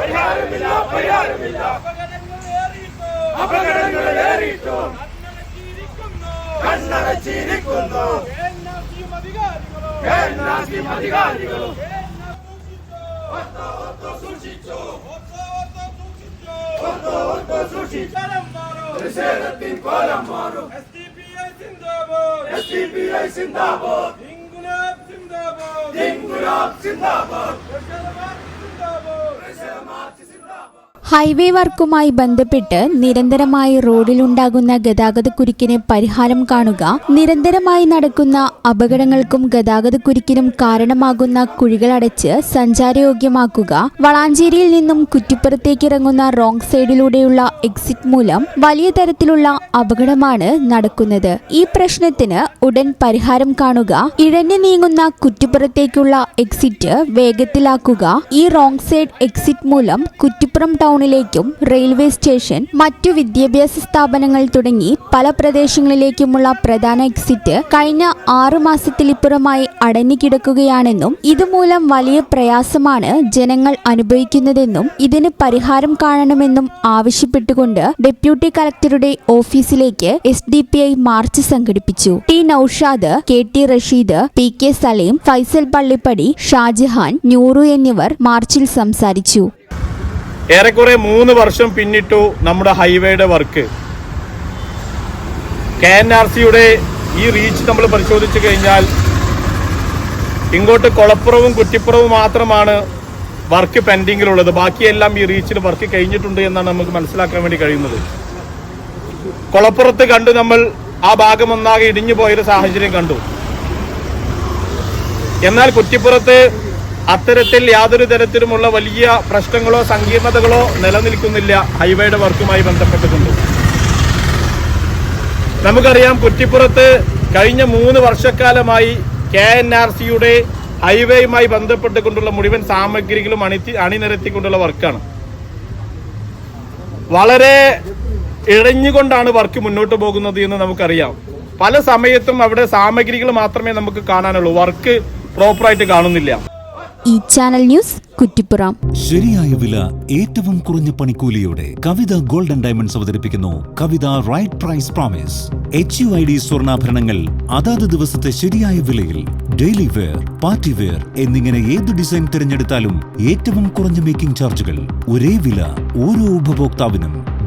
പരിഹാരമില്ല പരിഹാരമില്ല അപകടങ്ങൾ ഏറിയിട്ടും. കണ്ണടച്ചിരിക്കുന്നു. അധികാരികളോ. സൂക്ഷിച്ചോ. സൂക്ഷിച്ചു. പ്രതിഷേധത്തിൻ കോലം മാറും. എസ് ഡി പി ഐ സിന്ദാബാദ്. ഐ സിന്ദാബാദ്. ഇൻകുലാബ് സിന്ദാബാദ് ഇൻകുലാബ് സിന്ദാബാദ് പ്രജാമാർച്ച് സിന്ദാബാദ് ഹൈവേ വർക്കുമായി ബന്ധപ്പെട്ട് നിരന്തരമായി റോഡിലുണ്ടാകുന്ന ഗതാഗതക്കുരുക്കിന് പരിഹാരം കാണുക നിരന്തരമായി നടക്കുന്ന അപകടങ്ങൾക്കും ഗതാഗത ഗതാഗതക്കുരുക്കിനും കാരണമാകുന്ന കുഴികളടച്ച് സഞ്ചാരയോഗ്യമാക്കുക വളാഞ്ചേരിയിൽ നിന്നും കുറ്റിപ്പുറത്തേക്ക് ഇറങ്ങുന്ന റോങ് സൈഡിലൂടെയുള്ള എക്സിറ്റ് മൂലം വലിയ തരത്തിലുള്ള അപകടമാണ് നടക്കുന്നത്. ഈ പ്രശ്നത്തിന് ഉടൻ പരിഹാരം കാണുക ഇഴഞ്ഞു നീങ്ങുന്ന കുറ്റിപ്പുറത്തേക്കുള്ള എക്സിറ്റ് വേഗത്തിലാക്കുക ഈ റോങ് സൈഡ് എക്സിറ്റ് മൂലം കുറ്റിപ്പുറം ടൗണിലേക്കും റെയിൽവേ സ്റ്റേഷൻ മറ്റു വിദ്യാഭ്യാസ സ്ഥാപനങ്ങൾ തുടങ്ങി പല പ്രദേശങ്ങളിലേക്കുമുള്ള പ്രധാന എക്സിറ്റ് കഴിഞ്ഞ ആറു മാസത്തിലിപ്പുറമായി അടഞ്ഞുകിടക്കുകയാണെന്നും ഇതുമൂലം വലിയ പ്രയാസമാണ് ജനങ്ങൾ അനുഭവിക്കുന്നതെന്നും ഇതിന് പരിഹാരം കാണണമെന്നും ആവശ്യപ്പെട്ടുകൊണ്ട് ഡെപ്യൂട്ടി കളക്ടറുടെ ഓഫീസിലേക്ക് S D P I march സംഘടിപ്പിച്ചു. T Noushad K T Rasheed P K Saleem Faisal Pallippadi Shajahan Nooru എന്നിവർ മാർച്ചിൽ സംസാരിച്ചു. ഏറെക്കുറെ മൂന്ന് വർഷം പിന്നിട്ടു നമ്മുടെ ഹൈവേയുടെ വർക്ക്. കെ എൻ ആർ സിയുടെ ഈ റീച്ച് നമ്മൾ പരിശോധിച്ചു കഴിഞ്ഞാൽ ഇങ്ങോട്ട് കൊളപ്പുറവും കുറ്റിപ്പുറവും മാത്രമാണ് വർക്ക് പെൻഡിങ്ങിലുള്ളത്. ബാക്കിയെല്ലാം ഈ റീച്ചിൽ വർക്ക് കഴിഞ്ഞിട്ടുണ്ട് എന്നാണ് നമുക്ക് മനസ്സിലാക്കാൻ വേണ്ടി കഴിയുന്നത്. കൊളപ്പുറത്ത് കണ്ടു നമ്മൾ ആ ഭാഗം ഒന്നാകെ ഇടിഞ്ഞു പോയൊരു സാഹചര്യം കണ്ടു. എന്നാൽ കുറ്റിപ്പുറത്ത് അത്തരത്തിൽ യാതൊരു തരത്തിലുമുള്ള വലിയ പ്രശ്നങ്ങളോ സങ്കീർണതകളോ നിലനിൽക്കുന്നില്ല ഹൈവേയുടെ വർക്കുമായി ബന്ധപ്പെട്ടിട്ടുണ്ട് നമുക്കറിയാം കുറ്റിപ്പുറത്ത് കഴിഞ്ഞ മൂന്ന് വർഷക്കാലമായി കെ എൻ ആർ സിയുടെ ഹൈവേയുമായി ബന്ധപ്പെട്ടുകൊണ്ടുള്ള മുഴുവൻ സാമഗ്രികളും അണിത്തി അണിനിരത്തിക്കൊണ്ടുള്ള വർക്കാണ്. വളരെ ഇഴഞ്ഞുകൊണ്ടാണ് വർക്ക് മുന്നോട്ട് പോകുന്നത് എന്ന് നമുക്കറിയാം. പല സമയത്തും അവിടെ സാമഗ്രികൾ മാത്രമേ നമുക്ക് കാണാനുള്ളൂ. വർക്ക് പ്രോപ്പറായിട്ട് കാണുന്നില്ല. ഈ ചാനൽ ന്യൂസ് കുറ്റിപ്പുറം ശരിയായ വില ഏറ്റവും കുറഞ്ഞ പണിക്കൂലിയോടെ കവിത ഗോൾഡൻ ഡയമണ്ട്സ് അവതരിപ്പിക്കുന്നു. Kavitha right price promise H U I D സ്വർണാഭരണങ്ങൾ അതാത് ദിവസത്തെ ശരിയായ വിലയിൽ ഡെയിലി വെയർ പാർട്ടി വെയർ എന്നിങ്ങനെ ഏത് ഡിസൈൻ തിരഞ്ഞെടുത്താലും ഏറ്റവും കുറഞ്ഞ മേക്കിംഗ് ചാർജുകൾ ഒരേ വില ഓരോ ഉപഭോക്താവിനും.